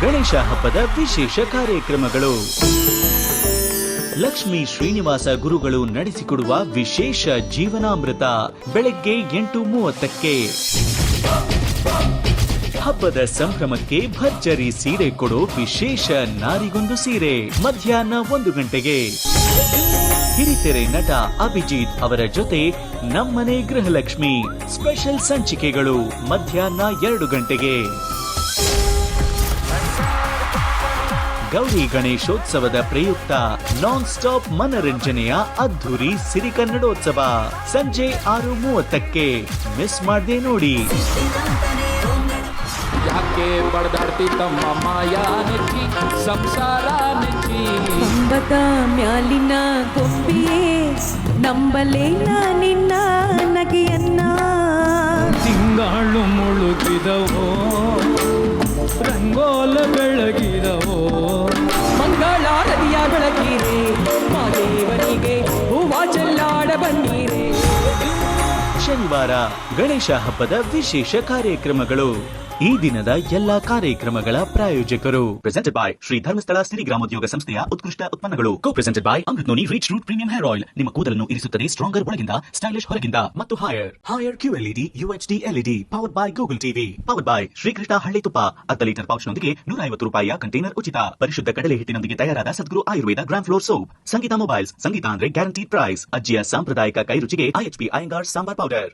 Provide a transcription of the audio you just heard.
ಗಣೇಶ ಹಬ್ಬದ ವಿಶೇಷ ಕಾರ್ಯಕ್ರಮಗಳು. ಲಕ್ಷ್ಮೀ ಶ್ರೀನಿವಾಸ ಗುರುಗಳು ನಡೆಸಿಕೊಡುವ ವಿಶೇಷ ಜೀವನಾಮೃತ ಬೆಳಗ್ಗೆ ಎಂಟು ಮೂವತ್ತಕ್ಕೆ. ಹಬ್ಬದ ಸಂಭ್ರಮಕ್ಕೆ ಭರ್ಜರಿ ಸೀರೆ ಕೊಡೋ ವಿಶೇಷ ನಾರಿಗೊಂದು ಸೀರೆ ಮಧ್ಯಾಹ್ನ ಒಂದು ಗಂಟೆಗೆ. ಹಿರಿತೆರೆ ನಟ ಅಭಿಜಿತ್ ಅವರ ಜೊತೆ ನಮ್ಮನೆ ಗೃಹಲಕ್ಷ್ಮಿ ಸ್ಪೆಷಲ್ ಸಂಚಿಕೆಗಳು ಮಧ್ಯಾಹ್ನ ಎರಡು ಗಂಟೆಗೆ. ಗೌರಿ ಗಣೇಶೋತ್ಸವದ ಪ್ರಯುಕ್ತ ನಾನ್ ಸ್ಟಾಪ್ ಮನರಂಜನೆಯ ಅದ್ಧೂರಿ ಸಿರಿ ಕನ್ನಡೋತ್ಸವ. ಸಂಜೆ ಆರು ಮೂವತ್ತಕ್ಕೆ ಮಿಸ್ ಮಾಡದೆ ನೋಡಿ. ಯಾಕೆ ಬಡದಾಡ್ತಿ ತಮ್ಮ ಮಾಯಾ ನೆಚ್ಚಿ ಸಂಸಾರ ನೆಚ್ಚಿ? ಕಂಬದ ಮ್ಯಾಲಿನ ಗೊಂಬಿಯೇ ನಂಬಲೇನ ನಿನ್ನ ನಗೆಯನ್ನ. ತಿಂಗಾಳು ಮುಳುಗಿದವೋ ರಂಗೋಲ ಬೆಳಗಿದವೋ ಶನಿವಾರ ಗಣೇಶ ಹಬ್ಬದ ವಿಶೇಷ ಕಾರ್ಯಕ್ರಮಗಳು. ಈ ದಿನದ ಎಲ್ಲಾ ಕಾರ್ಯಕ್ರಮಗಳ ಪ್ರಾಯೋಜಕರು. ಪ್ರೆಸೆಂಟೆಡ್ ಬೈ ಶ್ರೀ ಧರ್ಮಸ್ಥಳ ಸಿರಿ ಗ್ರಾಮೋದ್ಯೋಗ ಸಂಸ್ಥೆಯ ಉತ್ಕೃಷ್ಟ ಉತ್ಪನ್ನಗಳು. Co presented by Amrut noni rich root premium hair oil ನಿಮ್ಮ ಕೂದಲನ್ನು ಇರಿಸುತ್ತದೆ ಸ್ಟ್ರಾಂಗರ್ ಒಳಗಿಂದ ಸ್ಟೈಲಿಶ್ ಹೊರಗಿಂದ ಮತ್ತು Haier Haier Q LED UHD LED power by Google TV power by Srikrishna ಹಳ್ಳಿ ತುಪ್ಪ. ಅರ್ಧ ಲೀಟರ್ ಪೌಚ್ನೊಂದಿಗೆ ನೂರ ಐವತ್ತು ರೂಪಾಯಿಯ ಕಂಟೈನರ್ ಉಚಿತ. ಪರಿಶುದ್ಧ ಕಡಲೆ ಹಿಟ್ಟಿನೊಂದಿಗೆ ತಯಾರಾದ Sadguru Ayurveda gram flour soap Sangeetha mobiles Sangeetha ಅಂದ್ರೆ ಗ್ಯಾರಂಟಿ ಪ್ರೈಸ್ ಅಜ್ಜಿಯ ಸಾಂಪ್ರದಾಯಿಕ ಕೈರುಚಿಗೆ ಐಎಚ್ಪಿ ಅಯ್ಯಂಗಾರ್ ಸಾಂಬಾರ್ ಪೌಡರ್